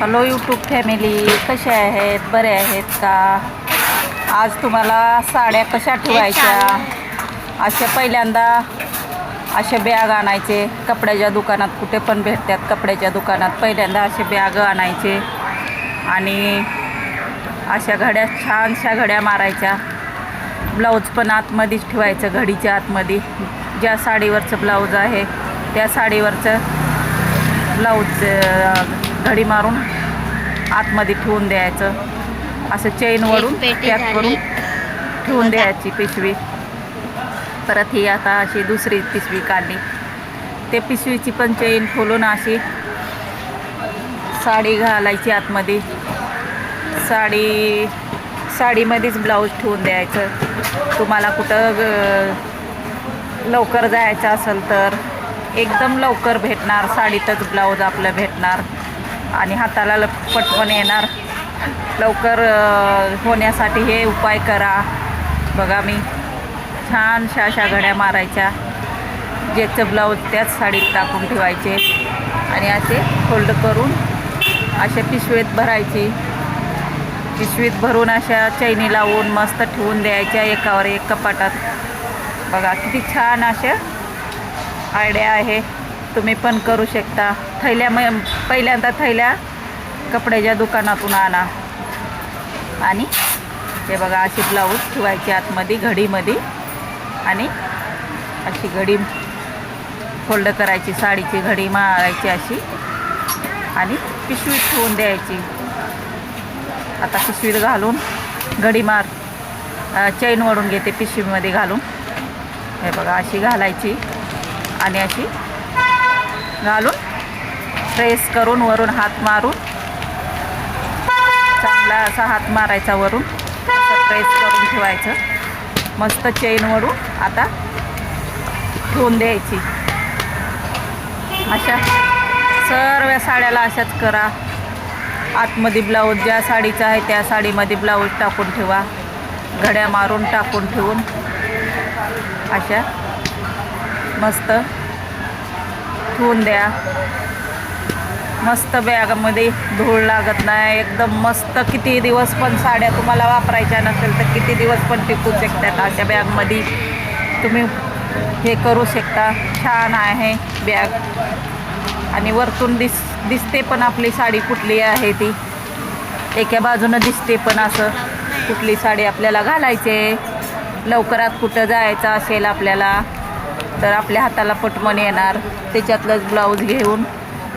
Hello YouTube family कसे आहेत? बरे आहेत का? आज तुम्हाला साड्या कशा ठेवायच्या? अशा पहिल्यांदा असे बॅग आणायचे. कपड्याच्या दुकानात कुठे पण भेटतात कपड्याच्या दुकानात. पहिल्यांदा असे बॅग आणायचे. आणि अशा घड्या छानशा घड्या मारायच्या. ब्लाऊज पण आतमध्येच ठेवायचं घडीच्या आतमध्ये. ज्या साडीवरचं ब्लाऊज आहे त्या साडीवरचं ब्लाऊज घडी मारून आतमध्ये ठेवून द्यायचं. असं चेन वरून एक पेटी पॅक. करून ठेवून. द्यायची पिशवी. परत ही आता अशी दुसरी पिशवी काढली. ते पिशवीची पण चेन खोलून अशी साडी घालायची आतमध्ये. साडी साडीमध्येच ब्लाऊज ठेवून द्यायचं. तुम्हाला कुठं लवकर जायचं असेल तर एकदम लवकर भेटणार. साडीतच ब्लाऊज आपलं भेटणार. आणि हाताला ल- पटकन येणार. लवकर होण्यासाठी हे उपाय करा. बघा मी छानशा अशा घड्या मारायच्या ज्याचं ब्लाऊज त्याच साडीत टाकून ठेवायचे. आणि असे फोल्ड करून अशा पिशवीत भरायची. पिशवीत भरून अशा चैनी लावून मस्त ठेवून द्यायच्या एकावर एक कपाटात. बघा किती छान अशा आयडिया आहे. तुम्ही पण करू शकता. थैल्या म पहिल्यांदा थैल्या कपड्याच्या दुकानातून आणा. आणि हे बघा अशी ब्लाऊज ठेवायची आतमध्ये घडीमध्ये. आणि अशी घडी फोल्ड करायची साडीची घडी मारायची अशी. आणि पिशवीत ठेवून द्यायची. आता पिशवीत घालून घडी मार चैन वडून घेते पिशवीमध्ये घालून. हे बघा अशी घालायची. आणि अशी घालून प्रेस करून वरून हात मारून चांगला असा हात मारायचा वरून प्रेस करून ठेवायचं. मस्त चेन वरून आता ठेवून द्यायची. अशा सर्व साड्याला अशाच करा. आतमध्ये ब्लाऊज ज्या साडीचा आहे त्या साडीमध्ये ब्लाऊज टाकून ठेवा. घड्या मारून टाकून ठेवून. अशा मस्त ठेवून द्या. मस्त बॅगामध्ये धूळ लागत नाही. एकदम मस्त किती दिवस पण साड्या तुम्हाला वापरायच्या नसेल तर किती दिवस पण टिकू शकतात अशा बॅगमध्ये. तुम्ही हे करू शकता. छान आहे बॅग. आणि वरतून दिस दिसते पण आपली साडी कुठली आहे ती. एका बाजूनं दिसते पण असं. कुठली साडी आपल्याला घालायचे लवकरात कुठं जायचं असेल आपल्याला. तर आपल्या हाताला पटमन येणार. त्याच्यातलंच ब्लाऊज घेऊन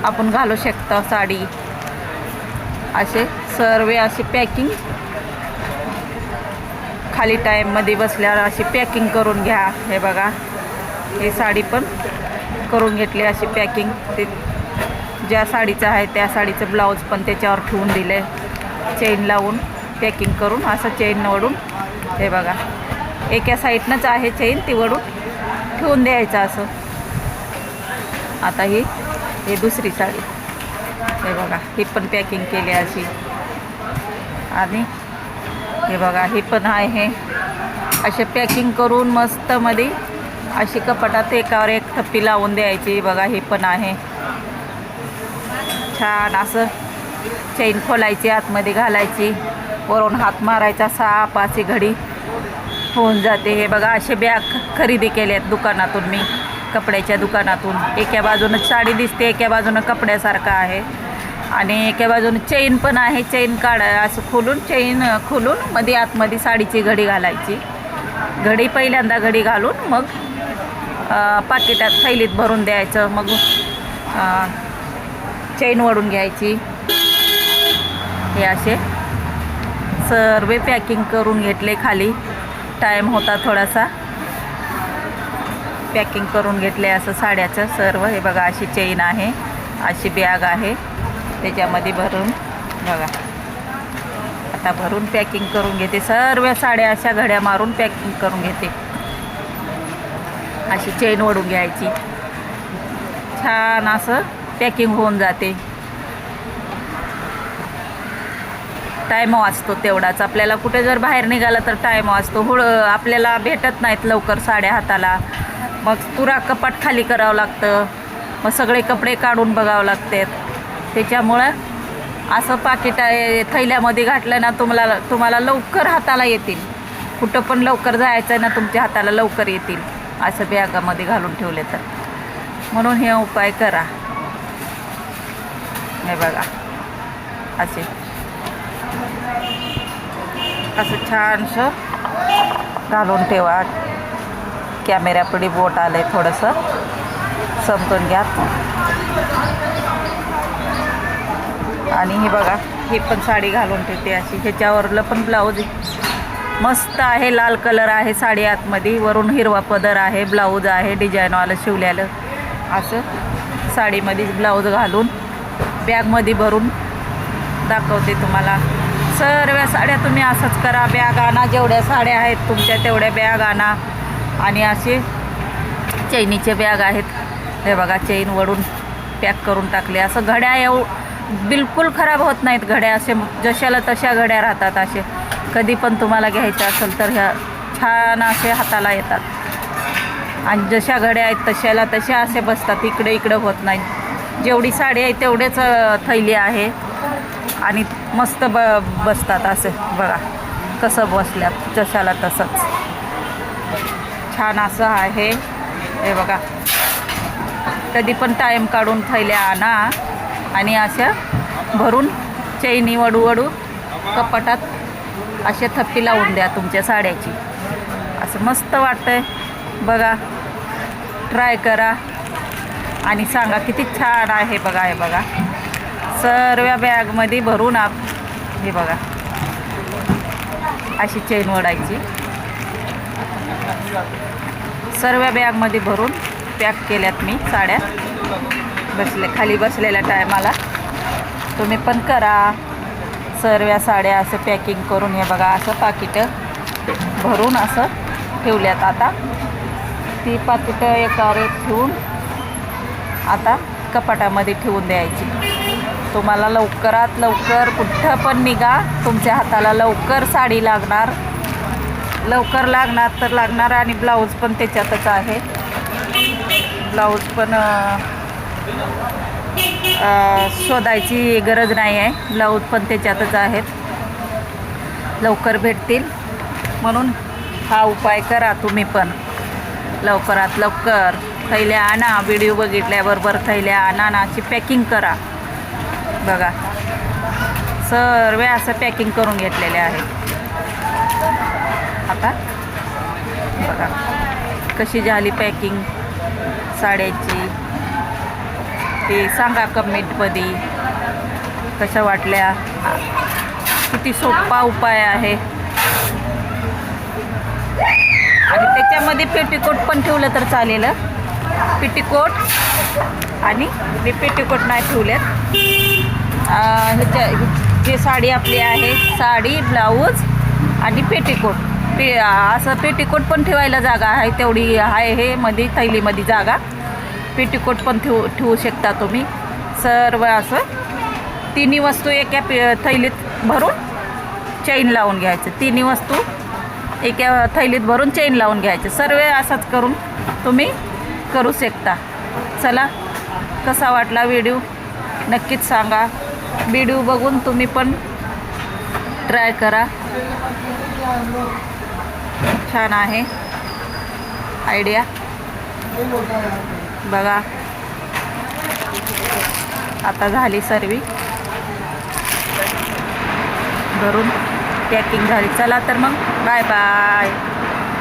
आपण घालू शकतो साडी. असे सर्व असे पॅकिंग खाली टाईममध्ये बसल्यावर अशी पॅकिंग करून घ्या. हे बघा. ही साडी पण करून घेतली अशी पॅकिंग ते ज्या साडीचं आहे त्या साडीचं ब्लाऊज पण त्याच्यावर ठेवून दिले. चेन लावून पॅकिंग करून असं चेन वडून. हे बघा. एका साईडनंच आहे चेन ती वडून ठेवून द्यायचं असं. आता ही हे दुसरी साडी. हे बघा ही पण पॅकिंग केली अशी. आणि हे बघा ही पण आहे असे पॅकिंग करून मस्तमध्ये अशी कपाटात एकावर एक थप्पी लावून द्यायची. बघा हे पण आहे. छान असं चैन खोलायची आतमध्ये घालायची. वरून हात मारायचा सहा अशी घडी. होऊन जाते. हे बघा असे बॅग खरेदी केले आहेत दुकानातून मी कपड्याच्या दुकानातून. एका बाजूनं साडी दिसते एका बाजूनं कपड्यासारखं आहे. आणि एका बाजूनं चेन पण आहे. चेन काढा असं खोलून चेन खोलून मध्ये आतमध्ये साडीची घडी घालायची. घडी पहिल्यांदा घडी घालून मग पाकिटात थैलीत भरून द्यायचं. मग चेन ओढून घ्यायची. हे असे सर्व पॅकिंग करून घेतले खाली. टाईम होता थोडासा. पॅकिंग करून घेतले असं साड्याचं. सर्व हे बघा अशी चेन आहे. अशी बॅग आहे. त्याच्यामध्ये भरून बघा. आता भरून पॅकिंग करून घेते. सर्व साड्या अशा घड्या मारून पॅकिंग करून घेते. अशी चेन ओढून घ्यायची. छान असं पॅकिंग होऊन जाते. टाईम वाचतो तेवढाच. आपल्याला कुठे जर बाहेर निघाला तर टाईम वाचतो. हुळ आपल्याला भेटत नाहीत लवकर साड्या हाताला. मग तुरा कपाट खाली करावं लागतं. मग सगळे कपडे काढून बघावं लागतात त्याच्यामुळं असं पाकिट आहे थैल्यामध्ये घातलं ना तुम्हाला तुम्हाला लवकर हाताला येतील. कुठं पण लवकर जायचं ना तुमच्या हाताला लवकर येतील. असं बॅगामध्ये घालून ठेवले तर. म्हणून हे उपाय करा. हे बघा. असे. असं छानसं घालून ठेवा. कॅमेऱ्यापुढे बोट आलं आहे थोडंसं. समजून घ्या. आणि हे बघा ही पण साडी घालून ठेवते अशी. ह्याच्यावरलं पण ब्लाऊज मस्त आहे लाल कलर आहे साडी आतमध्ये. वरून हिरवा पदर आहे ब्लाऊज आहे डिझाईनवालं शिवलेलं. असं साडीमध्ये ब्लाऊज घालून बॅगमध्ये भरून दाखवते तुम्हाला. सर्व साड्या तुम्ही असंच करा. बॅग आणा जेवढ्या साड्या आहेत तुमच्या तेवढ्या बॅग आणा आणि असे चैनीचे बॅग आहेत. हे बघा चैन वडून पॅक करून टाकले. असं घड्या येऊ बिलकुल खराब होत नाहीत घड्या. असे जशाला तशा घड्या राहतात असे. कधी पण तुम्हाला घ्यायचं असेल तर ह्या छान असे हाताला येतात. आणि जशा घड्या आहेत तशाला तशा असे बसतात. इकडे इकडे होत नाहीत. जेवढी साडी आहे तेवढेच थैली आहे. आणि मस्त ब बसतात असे बघा. कसं बसल्यात जशाला तसंच. छान असं आहे. हे बघा. कधी पण टाईम काढून थैल्या आणा. आणि अशा भरून चैनी वडू वडू कपाटात असे थप्पी लावून द्या तुमच्या साड्याची. असं मस्त वाटतंय. बघा. ट्राय करा. आणि सांगा किती छान आहे बघा हे बघा. सर्व बॅगमध्ये भरून आप हे बघा. अशी चेन ओढायची. सर्व बॅगमध्ये भरून पॅक केल्यात मी साड्या. बसले खाली बसलेल्या टायमाला तुम्ही पण करा. सर्व साड्या असं पॅकिंग करून हे बघा असं पाकिटं भरून असं ठेवल्यात आता. ती पाकिटं एकावर एक ठेवून आता कपाटामध्ये ठेवून द्यायची. तुम्हाला लवकरात लवकर कुठं पण निघा. तुमच्या हाताला लवकर साडी लागणार. लवकर लागणार तर लागणार आणि ब्लाऊज पण त्याच्यातच आहे. ब्लाऊज पण शोधायची गरज नाही आहे. ब्लाऊज पण त्याच्यातच आहेत. लवकर भेटतील. म्हणून हा उपाय करा तुम्ही पण. लवकरात लवकर थैल्या आणा. व्हिडिओ बघितल्याबरोबर थैल्या आणा ना अशी पॅकिंग करा. बघा. सर्व असं पॅकिंग करून घेतलेले आहे आता बघा कशी झाली पॅकिंग साड्याची. ते सांगा कमेंटमध्ये कशा वाटल्या? किती सोपा उपाय आहे. आणि त्याच्यामध्ये पेटीकोट पण ठेवलं तर चालेल. पेटीकोट आणि मी पेटीकोट नाही ठेवलेत. ह्याच्या जे साडी आपली आहे. साडी ब्लाऊज आणि पेटीकोट. पे असं पेटीकोट पण ठेवायला जागा आहे. तेवढी आहे हे मध्ये थैलीमध्ये जागा. पेटीकोट पण ठेवू ठेवू शकता तुम्ही. सर्व असं तिन्ही वस्तू एका पे थैलीत भरून चैन लावून घ्यायचं. तिन्ही वस्तू एका थैलीत भरून चैन लावून घ्यायचं. सर्व असंच करून तुम्ही करू शकता. चला कसा वाटला व्हिडिओ? नक्कीच सांगा. व्हिडिओ बघून तुम्ही पण ट्राय करा. छान आहे. आयडिया. बघा. आता झाली सर्वी भरून पॅकिंग झाली. चला तर मग. Bye bye.